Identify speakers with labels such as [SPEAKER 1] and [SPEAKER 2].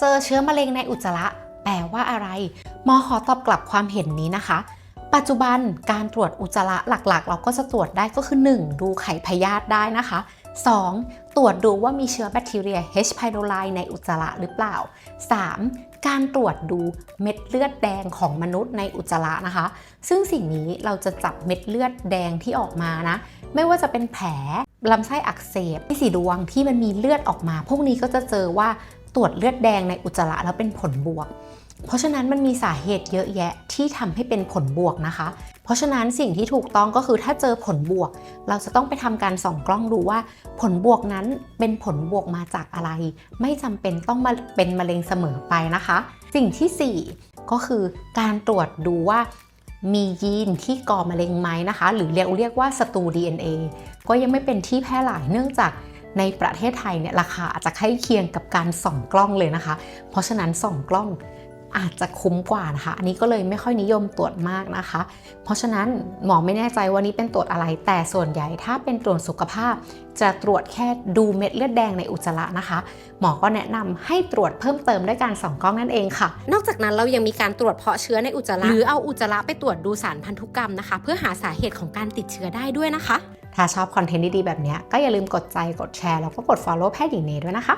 [SPEAKER 1] เจอเชื้อมะเร็งในอุจจาระแปลว่าอะไรหมอขอตอบกลับความเห็นนี้นะคะ ปัจจุบันการตรวจอุจจาระหลักๆ เราก็จะตรวจได้ก็คือ 1. ดูไข่พยาธิได้นะคะ 2. ตรวจดูว่ามีเชื้อแบคทีเรีย H. pylori ในอุจจาระหรือเปล่า 3. การตรวจดูเม็ดเลือดแดงของมนุษย์ในอุจจาระนะคะ ซึ่งสิ่งนี้เราจะจับเม็ดเลือดแดงที่ออกมานะ ไม่ว่าจะเป็นแผลลำไส้อักเสบที่สีดวงที่มันมีเลือดออกมา พวกนี้ก็จะเจอว่า ตรวจเลือดแดงในอุจจาระแล้วเป็นผลบวก เพราะฉะนั้นมันมีสาเหตุเยอะแยะที่ทำให้เป็นผลบวกนะคะ เพราะฉะนั้นสิ่งที่ถูกต้องก็คือถ้าเจอผลบวก เราจะต้องไปทำการส่องกล้องดูว่า ผลบวกนั้นเป็นผลบวกมาจากอะไร ไม่จำเป็นต้องมาเป็นมะเร็งเสมอไปนะคะ สิ่งทีสี่ 4 ก็คือการตรวจดูว่ามียีนที่ก่อมะเร็งไหมนะคะ หรือเรียกเรียกว่าสตู DNA ก็ยังไม่เป็นที่แพร่หลายเนื่องจาก ในประเทศไทยเนี่ยราคาอาจจะใกล้เคียงกับการส่องกล้องเลยนะคะ เพราะฉะนั้นส่องกล้องอาจจะคุ้มกว่านะคะ อันนี้ก็เลยไม่ค่อยนิยมตรวจมากนะคะ เพราะฉะนั้นหมอไม่แน่ใจว่านี้เป็นตรวจอะไร แต่ส่วนใหญ่ถ้าเป็นตรวจสุขภาพ จะตรวจแค่ดูเม็ดเลือดแดงในอุจจาระนะคะ หมอก็แนะนำให้ตรวจเพิ่มเติมด้วยการส่องกล้องนั่นเองค่ะ นอกจากนั้นเรายังมีการตรวจเพาะเชื้อในอุจจาระหรือเอาอุจจาระไปตรวจดูสารพันธุกรรมนะคะ เพื่อหาสาเหตุของการติดเชื้อได้ด้วยนะคะ ถ้าชอบคอนเทนต์ดีๆแบบนี้ก็อย่าลืมกดใจกดแชร์แล้วก็กด follow แพทย์หญิงเนยด้วยนะคะ